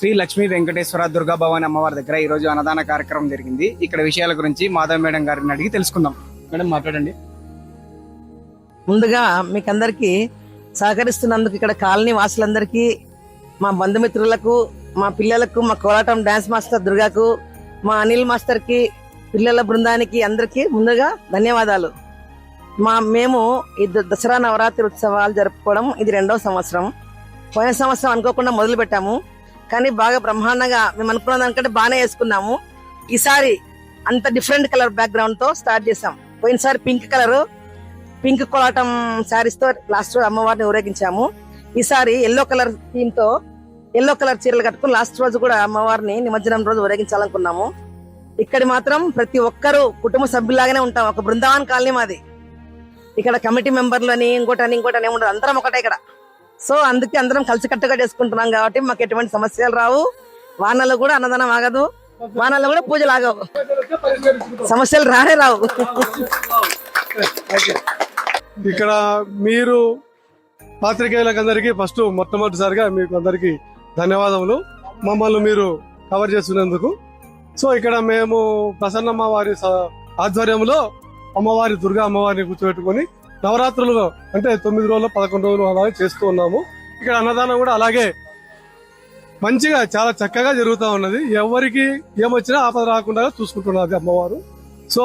శ్రీ లక్ష్మీ వెంకటేశ్వర దుర్గా భవాని అమ్మవారి దగ్గర ఈ రోజు అన్నదాన కార్యక్రమం జరిగింది. ఇక్కడ విషయాల గురించి మాధవ్ మేడం గారిని అడిగి తెలుసుకుందాం. మేడం మాట్లాడండి. ముందుగా మీకందరికి సహకరిస్తున్నందుకు ఇక్కడ కాలనీ వాసులందరికీ మా బంధుమిత్రులకు మా పిల్లలకు మా కోలాటం డాన్స్ మాస్టర్ దుర్గాకు మా అనిల్ మాస్టర్కి పిల్లల బృందానికి అందరికీ ముందుగా ధన్యవాదాలు. మా మేము ఈ దసరా నవరాత్రి ఉత్సవాలు జరుపుకోవడం ఇది రెండవ సంవత్సరం. పోయిన సంవత్సరం అనుకోకుండా మొదలు పెట్టాము కానీ బాగా బ్రహ్మాండంగా మేము అనుకున్న దానికంటే బాగానే వేసుకున్నాము. ఈసారి అంత డిఫరెంట్ కలర్ బ్యాక్గ్రౌండ్తో స్టార్ట్ చేసాం పోయినసారి పింక్ కలర్ పింక్ కోలాటం శారీస్తో లాస్ట్ రోజు అమ్మవారిని ఊరేగించాము. ఈసారి ఎల్లో కలర్ థీమ్తో ఎల్లో కలర్ చీరలు కట్టుకుని లాస్ట్ రోజు కూడా అమ్మవారిని నిమజ్జనం రోజు ఊరేగించాలనుకున్నాము. ఇక్కడ మాత్రం ప్రతి ఒక్కరు కుటుంబ సభ్యులాగానే ఉంటాం. ఒక బృందావన్ కాలనీ మాది. ఇక్కడ కమిటీ మెంబర్లు అని ఇంకోటని ఇంకోటని ఉండదు అందరం ఒకటే ఇక్కడ. సో అందుకే అందరం కలిసికట్టుగా చేసుకుంటున్నాం కాబట్టి మాకు ఎటువంటి సమస్యలు రావు. వానలో కూడా అన్నదానం ఆగదు. వానలో కూడా పూజలు ఆగవు. సమస్యలు రానే రావు. ఇక్కడ మీరు పాత్రికేయులకు అందరికీ ఫస్ట్ మొట్టమొదటిసారిగా మీకు అందరికీ ధన్యవాదములు. మమ్మల్ని మీరు కవర్ చేస్తున్నందుకు సో ఇక్కడ మేము ప్రసన్నమ్మ వారి ఆధ్వర్యంలో అమ్మవారి దుర్గా అమ్మవారిని కూర్చోబెట్టుకొని నవరాత్రులు అంటే తొమ్మిది రోజులు పదకొండు రోజులు అలాగే చేస్తూ ఉన్నాము. ఇక్కడ అన్నదానం కూడా అలాగే మంచిగా చాలా చక్కగా జరుగుతూ ఉన్నది. ఎవరికి ఏమొచ్చినా ఆపద రాకుండా చూసుకుంటున్నది అమ్మవారు. సో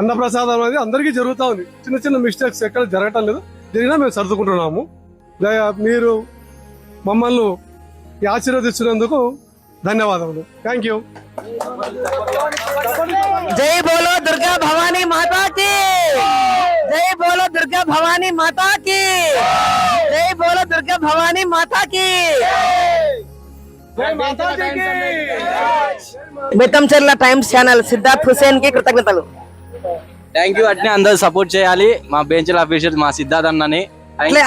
అన్నప్రసాదం అనేది అందరికీ జరుగుతూ ఉంది. చిన్న చిన్న మిస్టేక్స్ ఎక్కడ జరగటం లేదు. జరిగినా మేము సర్దుకుంటున్నాము. మీరు మమ్మల్ని ఆశీర్వదిస్తున్నందుకు ధన్యవాదములు. థ్యాంక్ యూ జై బోలో దుర్గా భవానీ మాతా దుర్గా భవానీ మాతాకి జై బోలో దుర్గా భవానీ మాతాకి బెత్తంచెర్ల టైమ్స్ ఛానల్ సిద్ధార్థ్ హుసేన్కి కృతజ్ఞతలు థ్యాంక్ యూ అట్నే అందరూ సపోర్ట్ చేయాలి. మా బెంచ్ అఫీషియల్ మా సిద్ధార్థ్ అన్నని.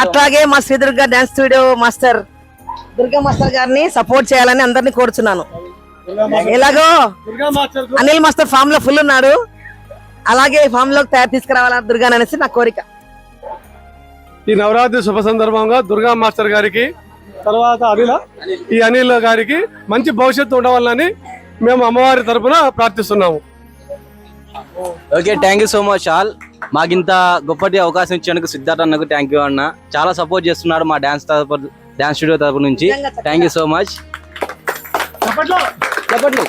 అట్లాగే మా Shri Durga dance studio master Durga master గారిని సపోర్ట్ చేయాలని అందరినీ కోరుచున్నాను. ఎలాగో దుర్గా మాస్టర్ అనిల్ మాస్టర్ ఫామ్లో ఫుల్ ఉన్నాడు. అలాగే ఫామ్లోకి తయారు తీసుకురావాలని దుర్గా అనేసి నా కోరిక. ఈ నవరాత్రి శుభ సందర్భంగా దుర్గా మాస్టర్ గారికి తర్వాత అనిల ఈ అనిల్ గారికి మంచి భవిష్యత్తు ఉండవాలని మేము అమ్మవారి తరపున ప్రార్థిస్తున్నాము. Okay thank you so much all మాకు ఇంత గొప్పటి అవకాశం ఇచ్చినందుకు సిద్ధార్థ్ అన్నకు థ్యాంక్ యూ అన్న. చాలా సపోర్ట్ చేస్తున్నాడు మా డాన్స్ తరపు డాన్స్ స్టూడియో తరపు నుంచి. Thank you so much చెప్పట్లు